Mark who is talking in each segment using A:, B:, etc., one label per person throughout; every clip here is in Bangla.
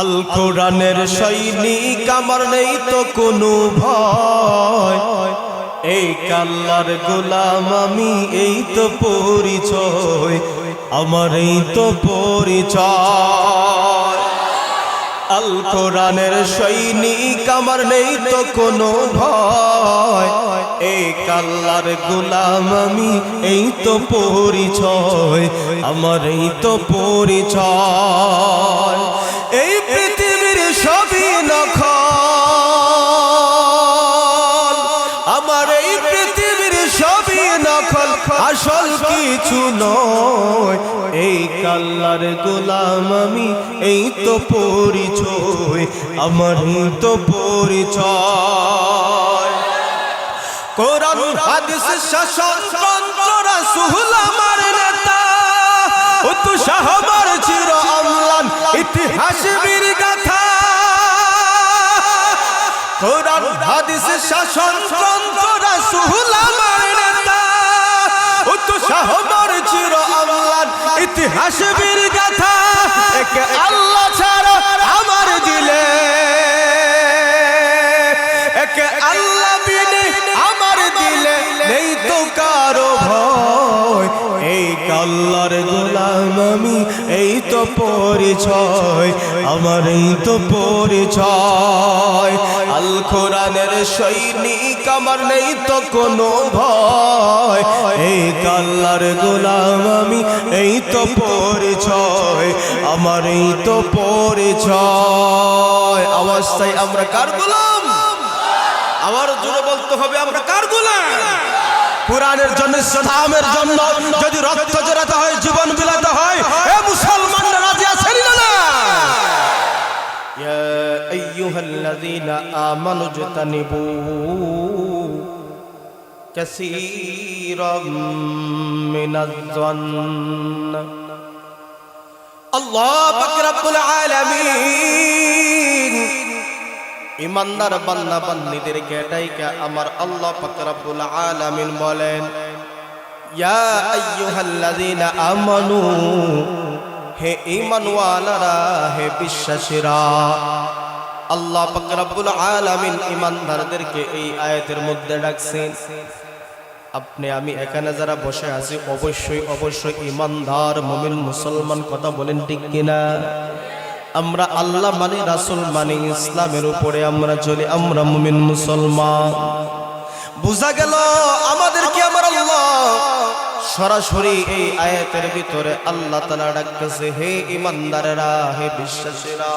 A: আল কোরআনের সৈনিক আমার নেই তো কোনো ভয়। এই কাল্লার গোলাম আমি, এই তো পরিচয়, আমার এই তো পরিচয়। আল কোরআনের সৈনিক আমার নেই তো কোনো ভয়। এই কাল্লার গোলাম আমি, এই তো পরিচয়, আমার এই তো পরিচয়। এই পৃথিবীর সবই নখ আমার এই পৃথিবীর সবই নকল আসল কিছু নয়। এই কাল্লার গোলাম আমি, এই তো পরিচয়। আমার তো পরিচয়। কোরআন, হাদিস, শাসন তন্ত্র রাসূল, আমার নেতা। আমার চির অম্লান বীর গাথা। কোরআন, হাদিস, শাসন তন্ত্র রাসূল আমার নেতা। উত্তর আমার চির আল্লাহ ইতিহাস বীর গাথা। একে আল্লাহ ছাড়া কাল্লার গোলাম আমি, এই তো পরিচয়, আমার এই তো পরিচয়। আল কোরআনের সৈনিক আমার নেই তো কোনো ভয়। এই কাল্লার গোলাম আমি, এই তো পরিচয়, আমার এই তো পরিচয়। অবস্থায় আমরা কার গোলাম? আমার জোরে বলতে হবে, আমরা কার গোলাম? কোরআনের জন্য, ইসলামের জন্য, যদি রক্ত জোরাতে হয়, জীবন বিলাতে হয়, এ মুসলমানরা রাজি আছেন না না ইয়া আইয়ুহাল্লাযীনা আমানু জাতানিবু কাসীরাম মিনাজ-যন্ন আল্লাহ পাক রব্বুল আলামিন ইমানদার বান্দা বান্দিদেরকে ডাইকা আমার আল্লাহ পাক রব্বুল আলামিন বলেন, ইয়া আমানু, হে ঈমানওয়ালারা, হে বিশ্বাসীরা, আল্লাহ পাক রব্বুল আলামিন ইমানদারদেরকে এই আয়াতের মধ্যে ডাকছেন। আপনি, আমি এখানে যারা বসে আছি, অবশ্যই অবশ্যই ইমানদার মুমিন, মুসলমান কথা বলেন ঠিক কিনা? আমরা আল্লাহ মানি, রাসুল মানি, ইসলামের উপরে আমরা চলি, আমরা মুমিন মুসলমান। বুঝা গেল আমাদের কি আমার আল্লাহ? সরাসরি এই আয়াতের ভিতরে আল্লাহ তালা ডাকতেছে, হে ইমানদারেরা হে বিশ্বাসীরা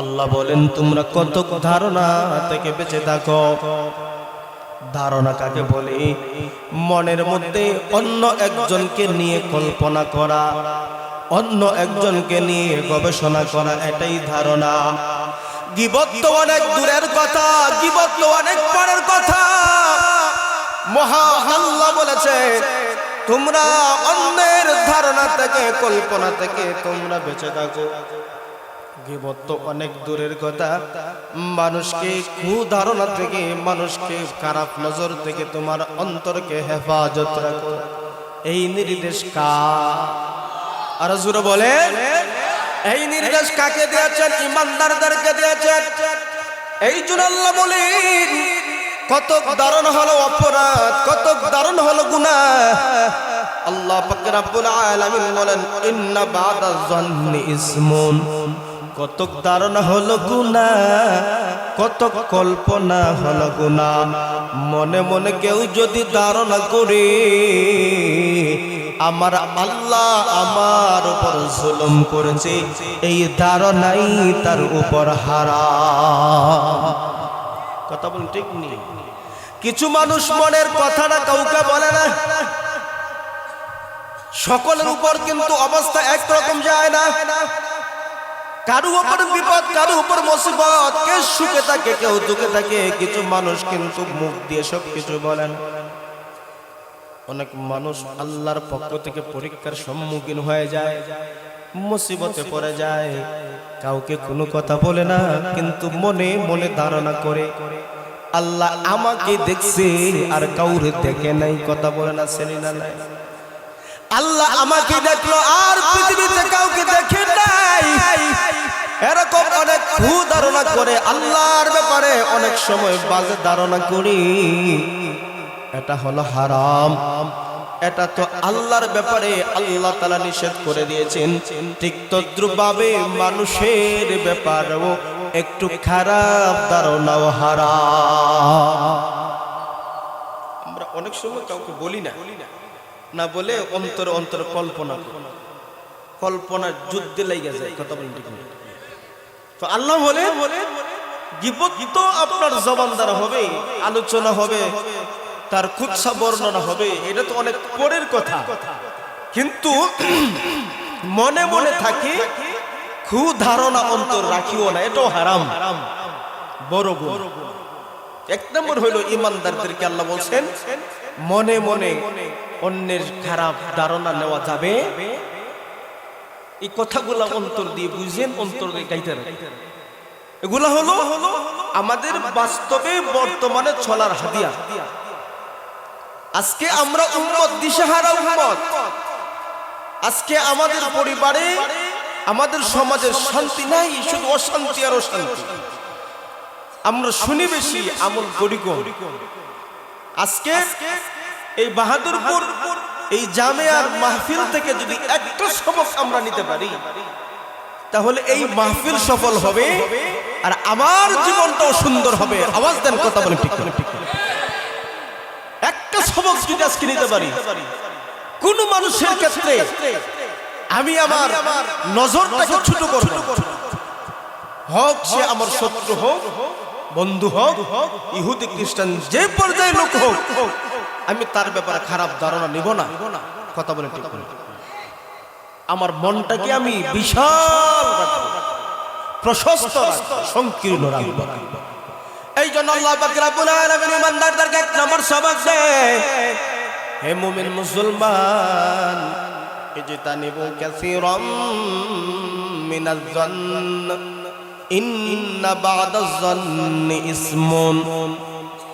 A: আল্লাহ বলেন, তোমরা কত ধারণা থেকে বেঁচে থাকো। ধারণা কাকে বলে? মনের মধ্যে অন্য একজনকে নিয়ে কল্পনা করা, অন্য একজনকে নিয়ে গবেষণা করা, এটাই ধারণা। গিবত অনেক দূরের কথা, গিবত অনেক পরের কথা। মহা আল্লাহ বলেছে, তোমরা অন্যের ধারণা থেকে, কল্পনা থেকে তোমরা বেঁচে থাকো। অনেক দূরের কথা। মানুষকে কুধারণা থেকে, মানুষকে খারাপ নজর থেকে তোমার অন্তরকে হেফাজত রাখো। এই নির্দেশ কা? আর জুড়ে বলে। এই নির্দেশ কাকে দিয়েছেন? ইমানদারদেরকে দিয়েছেন। এই জন্য আল্লাহ বলেন কত দারুণ হলো অপরাধ কত দারুণ হলো গুনাহ। আল্লাহ পাক রব্বুল আলামিন বলেন, ইন্না বাদা যন্নি ইসমুন। কত ধারণা হলো গুনা কত কল্পনা হলো গুনা মনে মনে কেউ যদি ধারণা করে, আমার আল্লাহ আমার উপর জুলুম করেছে, এই ধারণাই তার উপর হারা। কথা বলুন ঠিক নেই? কিছু মানুষ মনের কথাটা কাউকে বলে না। সকলের উপর কিন্তু অবস্থা একরকম যায় না। কারু উপর বিপদ কারু উপর মুসিবত, কে সুখে থাকে, কেউ দুঃখে থাকে, কিছু মানুষ কিন্তু মুখ দিয়ে সব কিছু বলেন। অনেক মানুষ আল্লাহর পক্ষ থেকে পরীক্ষার সম্মুখীন হয়ে যায়, মুসিবতে পড়ে যায়, কাউকে কোনো কথা বলে না, কিন্তু মনে মনে ধারণা করে, আল্লাহ আমাকে দেখছে আর কাউরে দেখে নাই, কথা বলে না শ্রেণি না নাই। আল্লাহ আমাকে দেখল আর পৃথিবীতে কাউকে দেখে নাই। এরকম অনেক ভূ ধারণা করে আল্লাহর ব্যাপারে অনেক সময় বাজে ধারণা করি। এটা হলো হারাম। এটা তো আল্লাহর ব্যাপারে আল্লাহ তালা নিষেধ করে দিয়েছেন। ঠিক তদ্রুপভাবে মানুষের ব্যাপারেও একটু খারাপ ধারণাও হারাম। আমরা অনেক সময় কাউকে বলি না। বলি না। বলে অন্তর অন্তর কল্পনা করি। কল্পনার যুদ্ধে লেগে যায়, কথা বলেন তো আল্লাহ বলে গিবত তো আপনার জবান দ্বারা হবে, আলোচনা হবে, তার কুৎসা বর্ণনা হবে, এটা তো অনেক পরের কথা। কিন্তু মনে মনে থাকে খু ধারণা অন্তর রাখিও না, এটাও হারাম। বড় গুণ এক নম্বর হইল ইমানদারদেরকে আল্লাহ বলছেন, মনে মনে অন্যের খারাপ ধারণা নেওয়া যাবে? এই কথাগুলা অন্তর দিয়ে বুঝেন, অন্তর দিয়ে এগুলা হলো আমাদের বাস্তবে বর্তমানে চলার হাদিয়া আজকে আমরা উম্মত, দিশাহারা উম্মত। আজকে আমাদের পরিবারে, আমাদের সমাজের শান্তি নাই, শুধু অশান্তি আর অশান্তি। আমরা শুনি বেশি আমল করি আজকে এই বাহাদুরপুর এই জামেয়ার মাহফিল থেকে যদি একটা সবক আমরা নিতে পারি তাহলে এই মাহফিল সফল হবে আর আমার জীবনটাও সুন্দর হবে। আওয়াজ দেন কথা বলে ঠিক করে। একটা সবক যদি আজকে নিতে পারি কোন মানুষের ক্ষেত্রে আমি আমার নজরটাকে ছোট করব। হোক সে আমার শত্রু হোক বন্ধু হোক, ইহুদি, খ্রিস্টান, যে পর্যায়ে লোক হোক, আমি তার ব্যাপারে খারাপ ধারণা নিব না। কথা বলে। আমার মনটাকে আমি বিশাল প্রশস্ত সংকীর্ণ রাখব। এই জন্য আল্লাহ পাক রব্বুল আলামিন ইমানদারদেরকে এক নম্বর সবক দেয় হে মুমিন মুসলমান, ইজতানিবু কাসীরাম মিনাজ জান্ন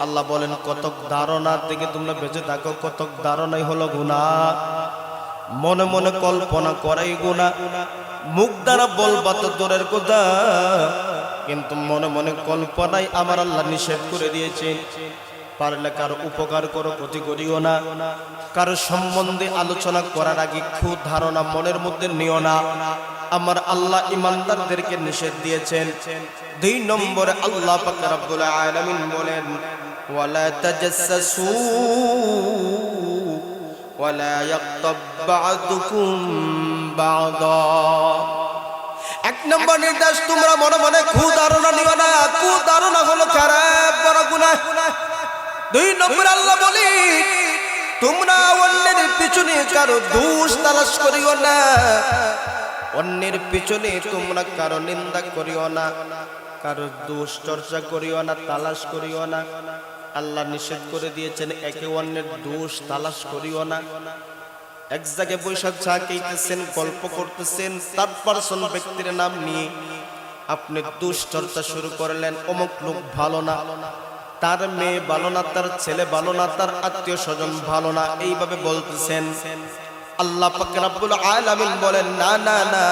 A: আল্লাহ বলেন, কতক ধারণা থেকে তোমরা বেঁচে থাকো, কতক ধারণাই হলো গুনাহ। মনে মনে কল্পনা করাই গুণা মুখ দ্বারা বলবা তো দূরের কথা, কিন্তু মনে মনে কল্পনাই আমার আল্লাহ নিষেধ করে দিয়েছে পারলে কারও উপকার করো, ক্ষতি করিও না। কারও সম্বন্ধে আলোচনা করার আগে খুব ধারণা মনের মধ্যে নিও না। আমার আল্লাহ ইমানদারদেরকে নিষেধ দিয়েছেন। দুই নম্বরে আল্লাহ পাক রব্বুল বলেন এক নম্বর নির্দেশ, তোমরা মনে না। খারাপ দুই নম্বর আল্লাহ তোমরা অন্যের পিছনে কারও দোষ তালাশ করিও না। অন্যের পিছনে তোমরা কারও নিন্দা করিও না, কারও দোষ চর্চা করিও না, তালাশ করিও না। আল্লাহ নিষেধ করে দিয়েছেন, একে অন্যের দোষ তালাশ করিও না। এক জায়গায় বৈশাখ চা খেতেছেন গল্প করতেছেন তার পার্সন ব্যক্তির নাম নিয়ে আপনি দোষ চর্চা শুরু করলেন, অমুক লোক ভালো না, তার মেয়ে ভালো না, তার ছেলে ভালো না, তার আত্মীয় স্বজন ভালো না, এইভাবে বলতেছেন। আল্লাহ পাক রাব্বুল আলামিন বলেন, না না না,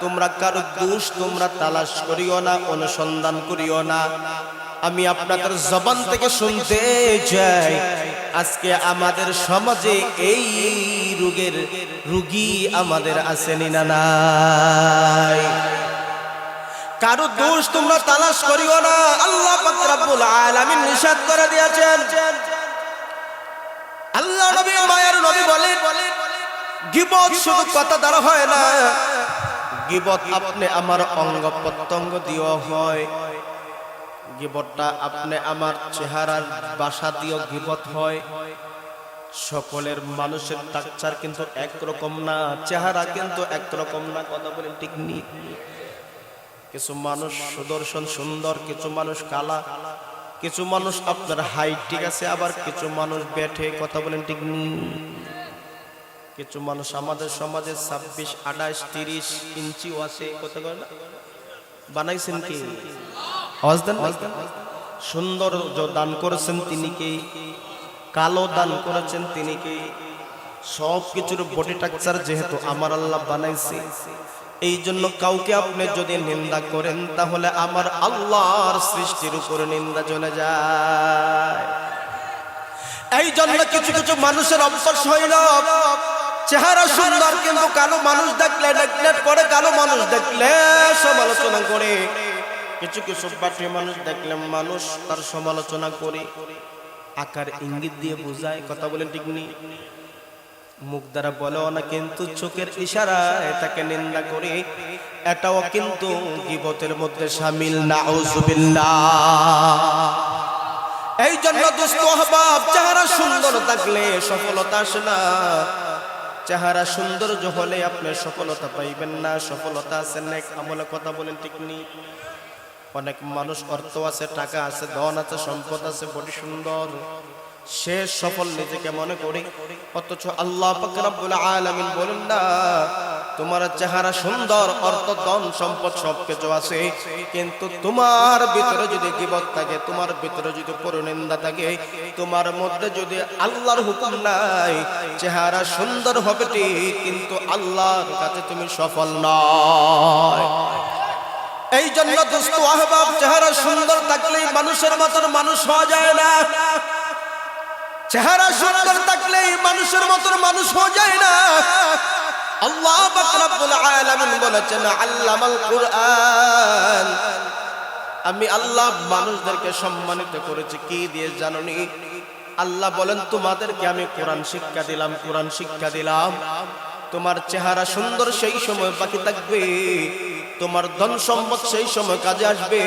A: তোমরা কারও দোষ তোমরা তালাশ করিও না, অনুসন্ধান করিও না। আমি আপনাদের জবান থেকে শুনতে চাই। আজকে আমাদের সমাজে এই রোগের রুগী আমাদের আসেনি না নাই? কারও দোষ তোমরা তালাশ করিও না। আল্লাহ পাক রব্বুল আলামিন নিষেধ করে দিয়েছেন। আল্লাহ নবী মায়ের নবী বলেন, গিবত শুধু কথা দ্বারা হয় না। গিবত আপনি আমার অঙ্গ প্রত্যঙ্গ দিয়েও হয়। গিবতটা আপনি আমার চেহারার বাসা দিয়েও গিবত হয়। সকলের মানুষের টাকচার কিন্তু একরকম না, চেহারা কিন্তু একরকম না, কথা বলেন ঠিক নেই। কিছু মানুষ সুদর্শন সুন্দর, কিছু মানুষ কালা। কিছু মানুষ আপনার হাইট ঠিক আছে? আবার কিছু মানুষ বেঠে কথা বলেন, ঠিক কিছু মানুষ আমাদের সমাজে ছাব্বিশ, আঠাশ, তিরিশ ইঞ্চিও আছে কথা বলে না? বানাইছেন কি? সৌন্দর্য দান করেছেন তিনি কি? কালো দান করেছেন তিনি কি? সব কিছুর বডি টাকচার যেহেতু আমার আল্লাহ বানাইছে। এই জন্য কাউকে আপনি যদি নিন্দা করেন, তাহলে আমার আল্লাহর সৃষ্টির উপরে নিন্দা চলে যায়। এই জন্য কিছু কিছু মানুষের অবসর হইল চেহারা সুন্দর কিন্তু কালো মানুষ দেখলে নেগলেট করে কালো মানুষ দেখলে সমালোচনা করে। কিছু কিছু বাটি মানুষ দেখলে মানুষ তার সমালোচনা করে। আকার ইঙ্গিত দিয়ে বোঝায়, কথা বলেন ঠিক নেই। মুখ দ্বারা বলেও না কিন্তু চোখের ইশারায় তাকে নিন্দা করে। এটাও কিন্তু গিবতের মধ্যে সামিল না এই জন্য দুস্থ অহবাব চেহারা সুন্দর থাকলে সফলতা আসে না। চেহারা সৌন্দর্য হলে আপনি সফলতা পাইবেন না সফলতা আছে না আমলে কথা বলেন ঠিক নেই অনেক মানুষ অর্থ আছে টাকা আছে ধন আছে সম্পদ আছে বডি সুন্দর। সে সফল নিজেকে মনে করে। অথচ আল্লাহ রব্বুল বলেন না, তোমার চেহারা সুন্দর, অর্থ, ধন, সম্পদ সবকিছু আছে। কিন্তু তোমার ভিতরে যদি গিবত থাকে, তোমার ভিতরে যদি পরনিন্দা থাকে, তোমার মধ্যে যদি আল্লাহর হুকুম নাই, চেহারা সুন্দর হবে কিন্তু আল্লাহর কাছে তুমি সফল নয়। এই জন্য দোস্ত আহবাব, চেহারা সুন্দর থাকলেই মানুষের মতন মানুষ হওয়া যায় না। চেহারা সুন্দর থাকলেই মানুষের মতন মানুষ হওয়া যায় না। আল্লাহ রব্বুল আলামিন বলেছেন, আল্লামাল কুরআন। আমি আল্লাহ মানুষদেরকে সম্মানিত করেছি। কি দিয়ে জাননি? আল্লাহ বলেন, তোমাদেরকে আমি কোরআন শিক্ষা দিলাম, কোরআন শিক্ষা দিলাম। তোমার চেহারা সুন্দর সেই সময় বাকি থাকবে। তোমার ধন সম্পদ সেই সময় কাজে আসবে।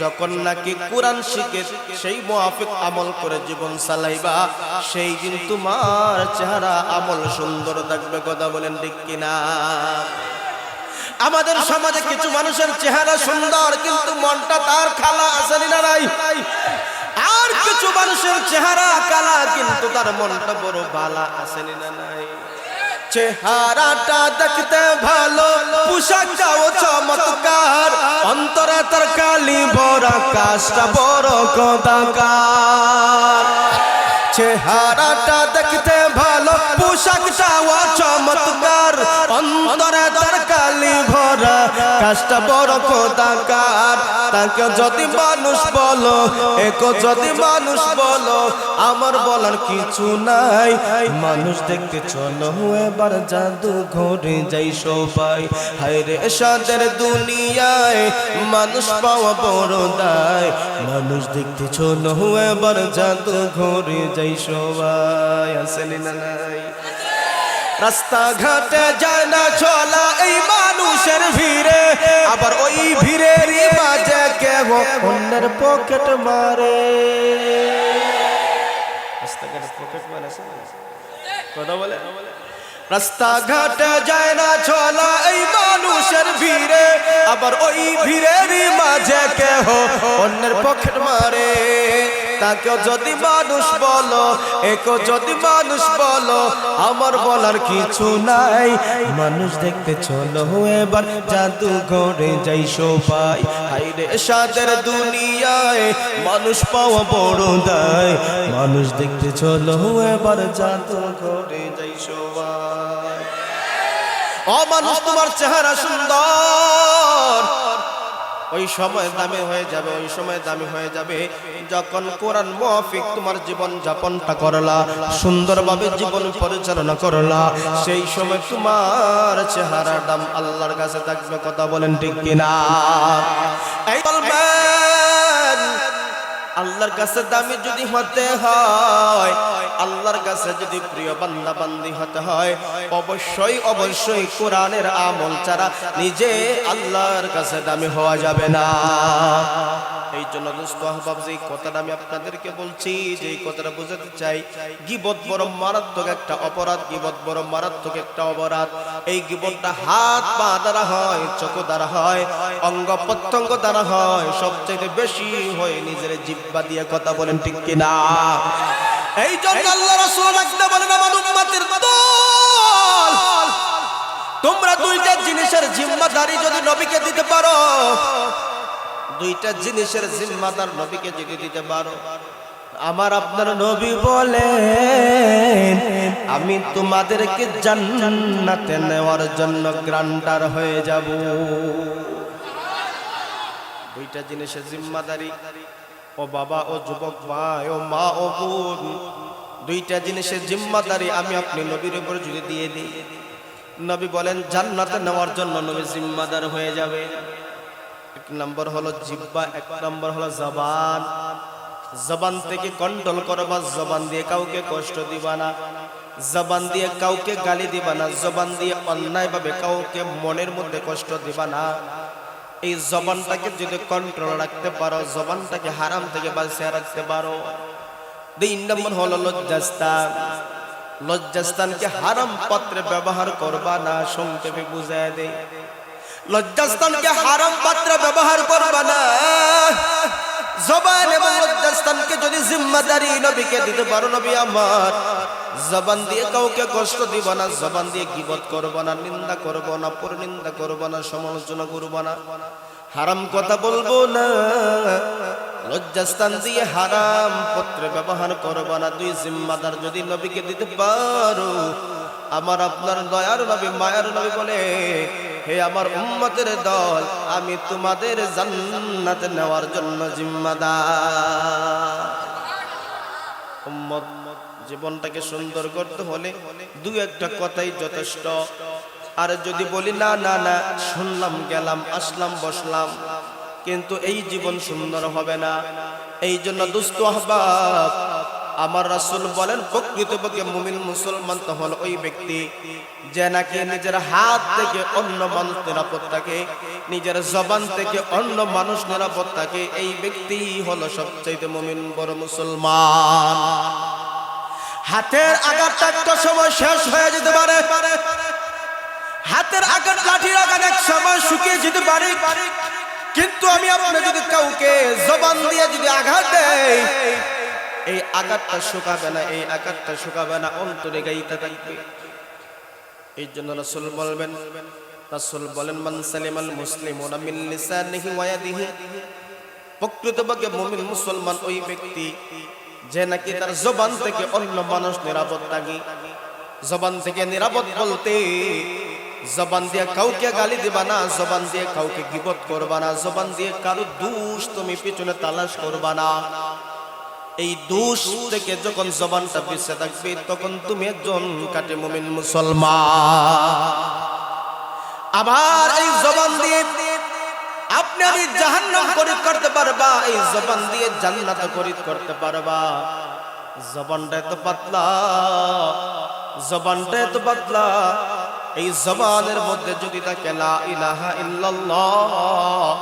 A: যখন নাকি কোরআন শিখে সেই মোয়াফিক আমল করে জীবন চালাইবা, সেই দিন তোমার চেহারা আমল সুন্দর থাকবে, কথা বলেন ঠিক কিনা? আমাদের সমাজে কিছু মানুষের চেহারা সুন্দর, কিন্তু মনটা তার খালা আসেনি না নাই? আর কিছু মানুষের চেহারা কালা, কিন্তু তার মনটা বড় বালা আসেনি না নাই? চেহারাটা দেখতে ভালো, পোশাকটাও চমৎকার, অন্তরে তার কালি কাজটা বড় কদাকার। চেহারাটা দেখতে ভালো পোশাকটা চমৎকার। অন্তরে তার কালী ভরা কাজটা বড় কদাকার তাকে যদি মানুষ বলো, এক যদি মানুষ বলো, আমার বলার কিছু নাই। মানুষ দেখতে চলো, এবার জাদু ঘরে যাই সবাই। হায়রে সাদের দুনিয়ায় মানুষ পাওয়া বড় দায়। মানুষ দেখতে চলো, এবার জাদু ঘরে যাই সবাই। আসেনি না রাস্তাঘাটে যায় না চলা, এই মানুষের ভিড়ে, আবার ওই ভিড়েরই মাঝে কেহ অন্যের পকেট মারে। রাস্তাঘাটে পকেট যায় না, চলা এই মানুষের ভিড়ে, আবার ওই ভিড়েরই মাঝে কেহ অন্যের পকেট মারে। তাকে যদি মানুষ বলো এক যদি মানুষ বলো, আমার বলার কিছু নাই। মানুষ দেখতে চলো, এবার জাদু ঘরে যাই সবাই। সাদের দুনিয়ায় মানুষ পাওয়া বড় দায়। মানুষ দেখতে চলো, এবার জাদু ঘরে যাই সবাই। অমানুষ, তোমার চেহারা সুন্দর। ওই সময় দামি হয়ে যাবে, ওই সময় দামি হয়ে যাবে। যখন কোরআন মহফিক তোমার জীবন যাপনটা করলা, সুন্দরভাবে জীবন পরিচালনা করলা, সেই সময় তোমার চেহারা দাম আল্লাহর কাছে থাকবে, কথা বলেন ঠিক কিনা? এই আল্লাহর কাছে দামি যদি হতে হয়, আল্লাহর কাছে যদি প্রিয় বান্দা বান্দি হতে হয়, অবশ্যই অবশ্যই কোরআনের আমল ছাড়া নিজে আল্লাহর কাছে দামি হওয়া যাবে না। এই জন্য দোস্ত আহবাব, যে কথাটা আমি আপনাদেরকে বলছি, যে কথাটা বোঝাতে চাই, গিবত বড় মারাত্মক একটা অপরাধ, গিবত বড় মারাত্মক একটা অপরাধ। এই গিবতটা হাত, পা দ্বারা হয়, চোখ দ্বারা হয়, অঙ্গ প্রত্যঙ্গ দ্বারা হয় সবচেয়ে বেশি হয় নিজের জিব্বা দিয়ে কথা বলেন ঠিক কিনা? এই জন্য আল্লাহ রাসূল রাখতে বলেন, আমার উম্মতের দল, তোমরা দুইটা জিনিসের জিম্মাদারি যদি নবীকে দিতে পারো দুইটা জিনিসের জিম্মাদার নবীকে যদি দিতে পারো। আমার আপনার নবী বলেন, আমি তোমাদেরকে জান্নাতে নেওয়ার জন্য গ্রান্টার হয়ে যাব। দুইটা জিনিসের জিম্মাদারি, ও বাবা, ও যুবক ভাই, ও মা, ও বোন। দুইটা জিনিসের জিম্মাদারি আমি আপনি নবীর উপর যদি দিয়ে দিই। নবী বলেন, জান্নাতে নেওয়ার জন্য নবী জিম্মাদার হয়ে যাবে। এক নম্বর হলো জিব্বা, এক নম্বর হলো জবান। জবান থেকে কন্ট্রোল করবা, জবান দিয়ে কাউকে কষ্ট দিবা না। জবান দিয়ে কাউকে গালি দিবা না, জবান দিয়ে অন্যায়ভাবে কাউকে মনের মধ্যে কষ্ট দিবা না। এই জবানটাকে যদি কন্ট্রোল রাখতে পারো, জবানটাকে হারাম থেকে বাঁচিয়ে রাখতে পারো। তিন নম্বর হলো লজ্জাস্থান। লজ্জাস্থানকে হারাম পাত্রে ব্যবহার করবা না, সংক্ষেপে বুঝায় দে লজ্জাস্থানকে হারাম পাত্রে ব্যবহার করবা না। জবান এবং লজ্জাস্থানকে যদি জিম্মাদারি নবীকে দিতে পারো, নবী আমার, জবান দিয়ে কাউকে কষ্ট দিব না, জবান দিয়ে গিবত করব না, নিন্দা করব না, পরনিন্দা করব না, সমালোচনা করব না। হারাম কথা বলব না। লজ্জাস্থান দিয়ে হারাম পত্রে ব্যবহার করব না। দুই জিম্মাদার যদি নবীকে দিতে পারো আমার আপনার দয়ার নবী, মায়ার নবী বলে, হে আমার উম্মতের দল, আমি তোমাদের জান্নাতে নেওয়ার জন্য জিম্মাদার। উম্মত, জীবনটাকে সুন্দর করতে হলে দু একটা কথাই যথেষ্ট। আর যদি বলি, না না না, শুনলাম, গেলাম, আসলাম, বসলাম, কিন্তু এই জীবন সুন্দর হবে না। এই জন্য দুস্থ আহবাব আমার রাসূল বলেন, প্রকৃতপক্ষে মুমিন মুসলমান তো হল ওই ব্যক্তি যে নাকি নিজের হাত থেকে অন্য মানুষ নিরাপদ থাকে, নিজের জবান থেকে অন্য মানুষ নিরাপদ থাকে, এই ব্যক্তি হলো সবচাইতে মুমিন বড় মুসলমান। হাতের আঘাতটা একটা সময় শেষ হয়ে যেতে পারে। হাতের আঘাত, লাঠির আঘাত এক সময় শুকিয়ে যেতে পারে। কিন্তু আমি আপনার যদি কাউকে জবান দিয়ে যদি আঘাত দেয় এই আঘাতটা শুকাবে না, এই আঘাতটা শুকাবে না, অন্তরে গাইতে থাকবে। এই জন্য রাসূল বলবেন, রাসূল বলেন, মান সালিমাল মুসলিমুনা মিন লিসানিহি ওয়া ইয়াদিহি। প্রকৃতপক্ষে মুমিন মুসলমান ওই ব্যক্তি যে নাকি তার জবান থেকে অন্য মানুষ নিরাপদ থাকে। জবান থেকে নিরাপদ বলতে জবান দিয়ে কাউকে গালি দিবা না, জবান দিয়ে কাউকে গিবত করবা না, জবান দিয়ে কারও দোষ তুমি পিছনে তালাশ করবা না। এই দোষ থেকে যখন জবানটা পিছিয়ে থাকবে, তখন তুমি একজন কাটে মুমিন মুসলমান। আবার এই জবান দিয়ে আপনি আমি জাহান্নাম করিত করতে পারবা, এই জবান দিয়ে জান্নাত করিত করতে পারবা। জবানটা এত পাতলা, জবানটা এত পাতলা। এই জবানের মধ্যে যদি থাকে, লা ইলাহা ইল্লাল্লাহ,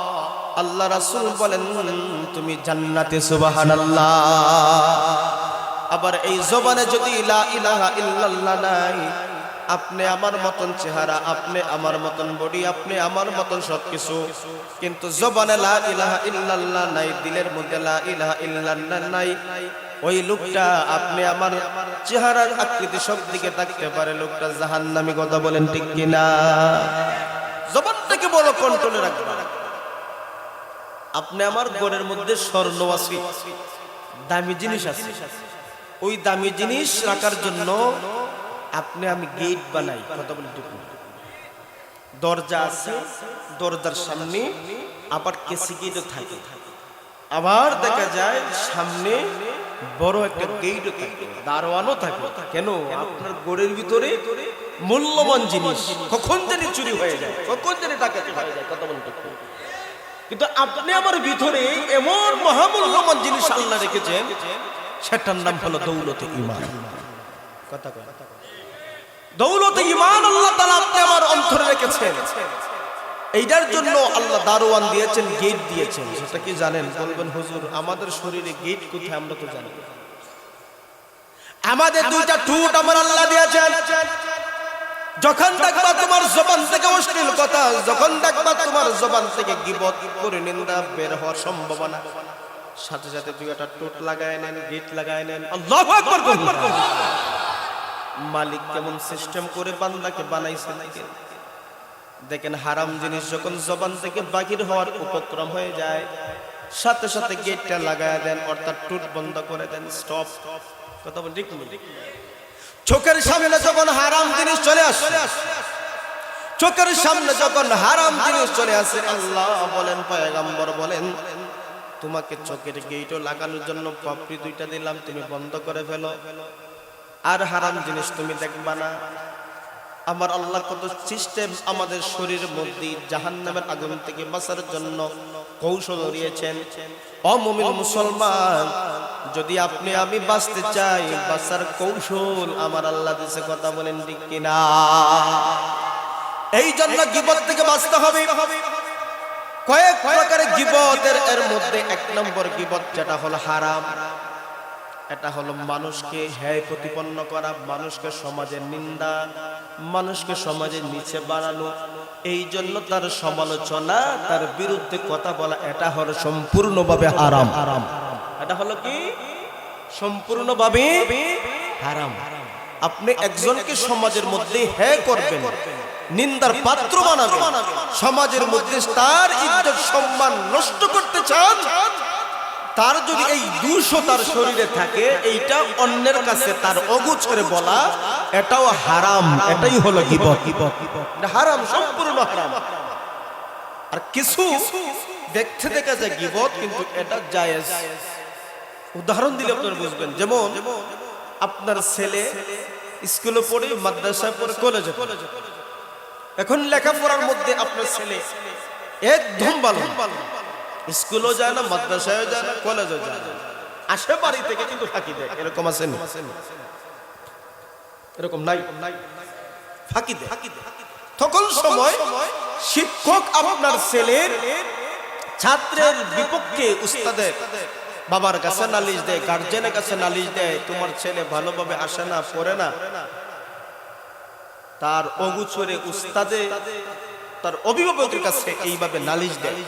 A: আল্লাহ রাসূল বলেন তুমি জান্নাতে, সুবহানাল্লাহ। আবার এই জবানে যদি লা ইলাহা ইল্লাল্লাহ নাই, আপনি আমার মতন চেহারা, আপনি আমার মতন বডি, আপনি আমার মতন সবকিছু, কিন্তু জবানে লা ইলাহা ইল্লাল্লাহ নাই, দিলের মধ্যে লা ইলাহা ইল্লাল্লাহ নাই, ওই লোকটা আপনি আমার চেহারার আকৃতি সব দিকে থাকতে পারে, লোকটা জাহান্নামী কথা বলেন ঠিক কিনা? জবানটাকে বড় কন্ট্রোলে রাখবেন আপনি আমার ঘরের মধ্যে স্বর্ণ আছে। দামি জিনিস আছে। ওই দামি জিনিস রাখার জন্য আপনি আমি গেট বানাই, কথা বলে দরজা আছে, দরজার সামনে আবার কেসি গেটও থাকে। আবার দেখা যায় সামনে বড় একটা গেটও থাকে দারোয়ানও থাকে। কেন? আপনার গোড়ের ভিতরে মূল্যবান জিনিস। কখন জানি চুরি হয়ে যায়, কখন জানি ডাকাতি হয়ে যায়, কথা বলতে কিন্তু আপনি আমার ভিতরে এমন মহামূল্যবান জিনিস আল্লাহ রেখেছেন, সেটার নাম হলো দৌলতে ইমান কথা দৌলতে ইমান আল্লাহ তাআলা আপনি আমার অন্তরে রেখেছেন। এইটার জন্য আল্লাহ দারোয়ান দিয়েছেন গেট দিয়েছেন। সেটা কি জানেন? বলবেন, হুজুর, আমাদের শরীরে গেট কোথায়? আমরা তো জানি। আমাদের দুইটা ঠুট আমার আল্লাহ দিয়েছেন। যখন দেখবা তোমার জবান থেকে অশ্লীল কথা, যখন দেখবা তোমার জবান থেকে গিবত করে নিন্দা বের হওয়ার সম্ভাবনা সাথে সাথে দুই একটা টোট লাগায় নেন, গেট লাগায় নেন। মালিক কেমন সিস্টেম করে বান্দাকে বানাইছে দেখেন দেখেন হারাম জিনিস যখন জবান থেকে বাহির হওয়ার উপক্রম হয়ে যায়, সাথে সাথে গেটটা লাগায় দেন, অর্থাৎ টুট বন্ধ করে দেন স্টপ কথা বল ঠিক? চোখের সামনে যখন হারাম জিনিস চলে আসে, চোখের সামনে যখন হারাম জিনিস চলে আসে, আল্লাহ বলেন, পয়গাম্বর বলেন, তোমাকে চোখের গেটও লাগানোর জন্য পাপড়ি দুইটা দিলাম, তুমি বন্ধ করে ফেলো। আর হারাম জিনিস তুমি দেখবা না। আমার আল্লাহ কত সিস্টেম আমাদের শরীরের মধ্যে জাহান্নামের আগুন থেকে বাঁচার জন্য কৌশল দিয়েছেন। অমুমিন মুসলমান যদি আপনি আমি বাঁচতে চাই, বাঁচার কৌশল আমার আল্লাহ দিছে কথা বলেন ঠিক কিনা? এই জন্য গিবত থেকে বাঁচতে হবে। কয়েক প্রকারের গিবতের এর মধ্যে এক নম্বর গিবত যেটা হলো হারাম। এটা হলো মানুষকে হ্যায় প্রতিপন্ন করা, মানুষকে সমাজের নিন্দা, মানুষকে সমাজের নিচে বাড়ানো। এই জন্য তার সমালোচনা, তার বিরুদ্ধে কথা বলা, এটা হলো সম্পূর্ণভাবে আরাম হারাম। এটা হলো কি? সম্পূর্ণভাবে হারাম। আপনি একজনকে সমাজের মধ্যে হ্যাঁ করবেন, নিন্দার পাত্র বানাবেন, সমাজের মধ্যে তার ইজ্জত, সম্মান নষ্ট করতে চান, তার যদি এই দুশো তার শরীরে থাকে, এইটা অন্যের কাছে তার অগুচরে বলা, এটাও হারাম, এটাই হলো হারাম, সম্পূর্ণ হারাম। আর কিছু দেখতে দেখা যায় গিবত, কিন্তু এটা জায়েজ। উদাহরণ দিলে আপনারা বুঝবেন। যেমন, আপনার ছেলে স্কুলে পড়ে মাদ্রাসায় পড়ে কলেজে। এখন লেখাপড়ার মধ্যে আপনার ছেলে একদম ভালো। স্কুলও যায় না, মাদ্রাসায়ও যায় না, কলেজও যায় না। আসে বাড়ি থেকে কিন্তু ফাঁকি দেয়, এরকম আছে? এরকম নাই? ফাঁকি দেয়। তখন সময় শিক্ষক আপনার ছেলের ছাত্রের বিপক্ষে উস্তাদের বাবার কাছে নালিশ দেয় গার্জেনের কাছে নালিশ দেয় তোমার ছেলে ভালোভাবে আসে না, পড়ে না। তার অগুচরে উস্তাদে, তার অভিভাবকের কাছে এইভাবে নালিশ দেয়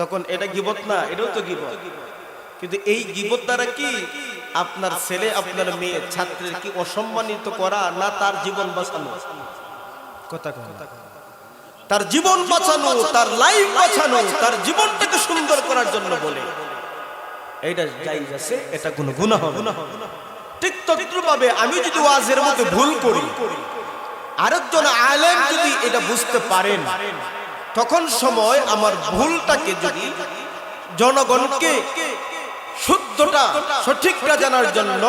A: তখন এটা গিবত না, এটাও তো গিবত। কিন্তু এই গিবত দ্বারা কি আপনার ছেলে, আপনার মেয়ে ছাত্রের কি অসম্মানিত করা না তার জীবন বাঁচানো? কথা কথা তার জীবন বাঁচানো, তার লাইফ বাঁচানো, তার জীবনটাকে সুন্দর করার জন্য বলে। এইটা জায়েজ আছে এটা কোনো গুনাহ হবে না। ঠিক তদ্রুপভাবে আমি যদি ওয়াজের মধ্যে ভুল করি, আরেকজন আলেম যদি এটা বুঝতে পারেন, তখন সময় আমার ভুলটাকে যদি জনগণকে শুদ্ধটা, সঠিকটা জানার জন্য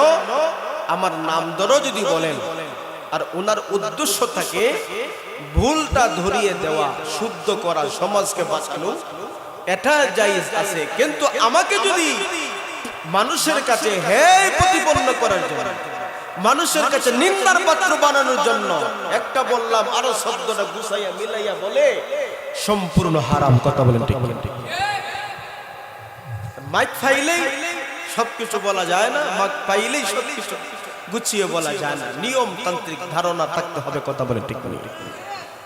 A: আমার নাম ধরো যদি বলেন। আর ওনার উদ্দেশ্য থাকে ভুলটা ধরিয়ে দেওয়া, শুদ্ধ করা, সমাজকে বাঁচানো। এটা জায়েজ আছে। কিন্তু আমাকে যদি মানুষের কাছে হ্যাঁ প্রতিপন্ন করার জন্য। মানুষের কাছে নিন্দার পাত্র বানানোর জন্য। একটা বললাম আরও শব্দটা গুছাইয়া মিলাইয়া বলে সম্পূর্ণ হারাম কথা বলেন ঠিক বলেন ঠিক মাইক ফাইলেই সবকিছু বলা যায় না মাইক পাইলেই সবকিছু গুছিয়ে বলা যায় না। নিয়মতান্ত্রিক ধারণা থাকতে হবে কথা বলেন ঠিক বলেন ঠিক